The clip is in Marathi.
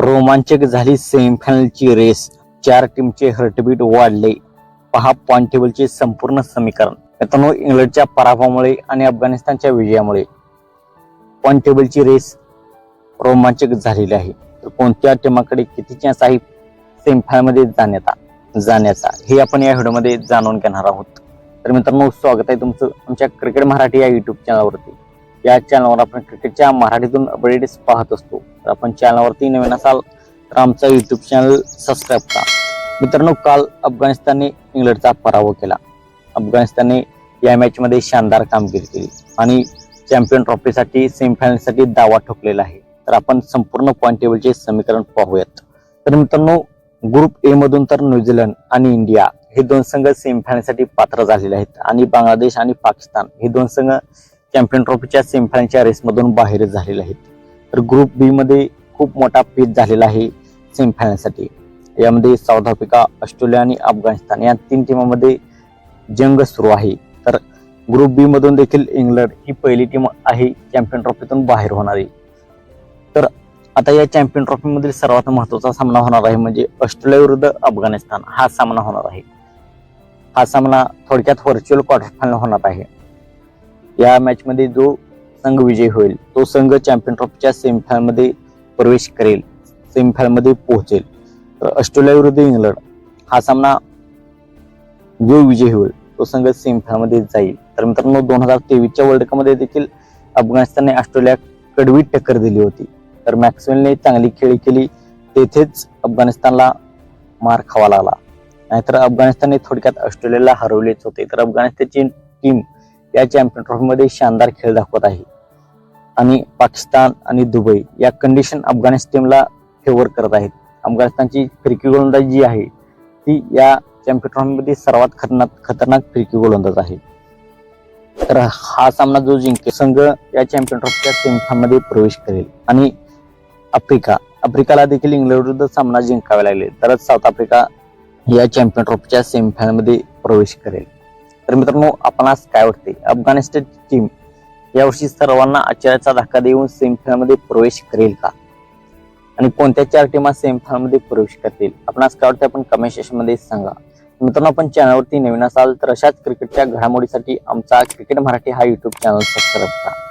रोमांचक झाली सेमीफायनलची रेस. चार टीमचे हर्टबीट वाढले. पहा पॉइंट टेबलचे संपूर्ण समीकरण. मित्रांनो इंग्लंडच्या पराभवामुळे आणि अफगाणिस्तानच्या विजयामुळे पॉइंट टेबलची रेस रोमांचक झालेली आहे. तर कोणत्या टीमाकडे किती चान्स आहे सेमीफायनलमध्ये जाण्याचा? जाण्याचा. हे आपण या व्हिडिओमध्ये जाणून घेणार आहोत. तर मित्रांनो स्वागत आहे तुमचं आमच्या क्रिकेट मराठी या युट्यूब चॅनलवरती या चॅनलवर आपण क्रिकेटच्या मराठीतून अपडेट्स पाहत असतो. तर आपण चॅनलवरती नवीन असाल तर आमचा युट्यूब चॅनल सबस्क्राईब करा. मित्रांनो काल अफगाणिस्तानने इंग्लंडचा पराभव केला. अफगाणिस्तानने या मॅचमध्ये शानदार कामगिरी केली. आणि चॅम्पियन ट्रॉफीसाठी सेमीफायनलसाठी दावा ठोकलेला आहे. तर आपण संपूर्ण पॉईंट टेबलचे समीकरण पाहूयात. तर मित्रांनो ग्रुप ए मधून तर न्यूझीलंड आणि इंडिया हे दोन संघ सेमीफायनलसाठी पात्र झालेले आहेत. आणि बांगलादेश आणि पाकिस्तान हे दोन संघ चॅम्पियन ट्रॉफीच्या सेमीफायनलच्या रेसमधून बाहेर झालेले आहेत. तर ग्रुप बी मध्ये खूप मोठा पेच झालेला आहे सेमीफायनलसाठी यामध्ये साऊथ आफ्रिका ऑस्ट्रेलिया आणि अफगाणिस्तान या तीन टीमांमध्ये जंग सुरू आहे. तर ग्रुप बी मधून देखील इंग्लंड ही पहिली टीम आहे चॅम्पियन ट्रॉफीतून बाहेर होणारी तर आता या चॅम्पियन ट्रॉफीमधील सर्वात महत्त्वाचा सामना होणार आहे म्हणजे ऑस्ट्रेलिया विरुद्ध अफगाणिस्तान. हा सामना होणार आहे. हा सामना थोडक्यात व्हर्च्युअल क्वार्टर फायनल होणार आहे. या मॅच मध्ये जो संघ विजयी होईल तो संघ चॅम्पियन ट्रॉफीच्या सेमीफायनलमध्ये प्रवेश करेल सेमीफायनलमध्ये पोहोचेल. तर ऑस्ट्रेलिया विरुद्ध इंग्लंड हा सामना जो विजयी होईल तो संघ सेमीफायनलमध्ये जाईल. तर मित्रांनो दोन हजार तेवीसच्या वर्ल्ड कपमध्ये देखील अफगाणिस्तानने ऑस्ट्रेलिया कडवी टक्कर दिली होती. तर मॅक्सवेलने चांगली खेळी केली तेथेच अफगाणिस्तानला मार खावा लागला. नाहीतर अफगाणिस्तानने थोडक्यात ऑस्ट्रेलियाला हरवलेच होते. तर अफगाणिस्तानची टीम या चॅम्पियन ट्रॉफीमध्ये शानदार खेळ दाखवत आहे. आणि पाकिस्तान आणि दुबई या कंडिशन अफगाणिस्तानला फेवर करत आहेत. अफगाणिस्तानची फिरकी गोलंदाजी जी आहे ती या चॅम्पियन ट्रॉफीमध्ये सर्वात खतरनाक खतरनाक फिरकी गोलंदाज आहे. तर हा सामना जो जिंकेल संघ या चॅम्पियन ट्रॉफीच्या सेमीफायनलमध्ये प्रवेश करेल. आणि आफ्रिका आफ्रिकाला देखील इंग्लंड विरुद्ध सामना जिंकावे लागले. तरच साऊथ आफ्रिका या चॅम्पियन ट्रॉफीच्या सेमीफायनलमध्ये प्रवेश करेल. तर मित्रांनो आपणास काय वाटते अफगाणिस्तान टीम यावर्षी सर्वांना आश्चर्याचा धक्का देऊन सेमीफायनलमध्ये प्रवेश करेल का? आणि कोणत्या चार टीमा सेमीफायनलमध्ये प्रवेश करतील? आपणास काय वाटते आपण कमेंट सेशनमध्ये सांगा. मित्रांनो आपण चॅनलवरती नवीन असाल तर अशाच क्रिकेटच्या घडामोडीसाठी आमचा क्रिकेट मराठी हा युट्यूब चॅनल सबस्क्राईब करा.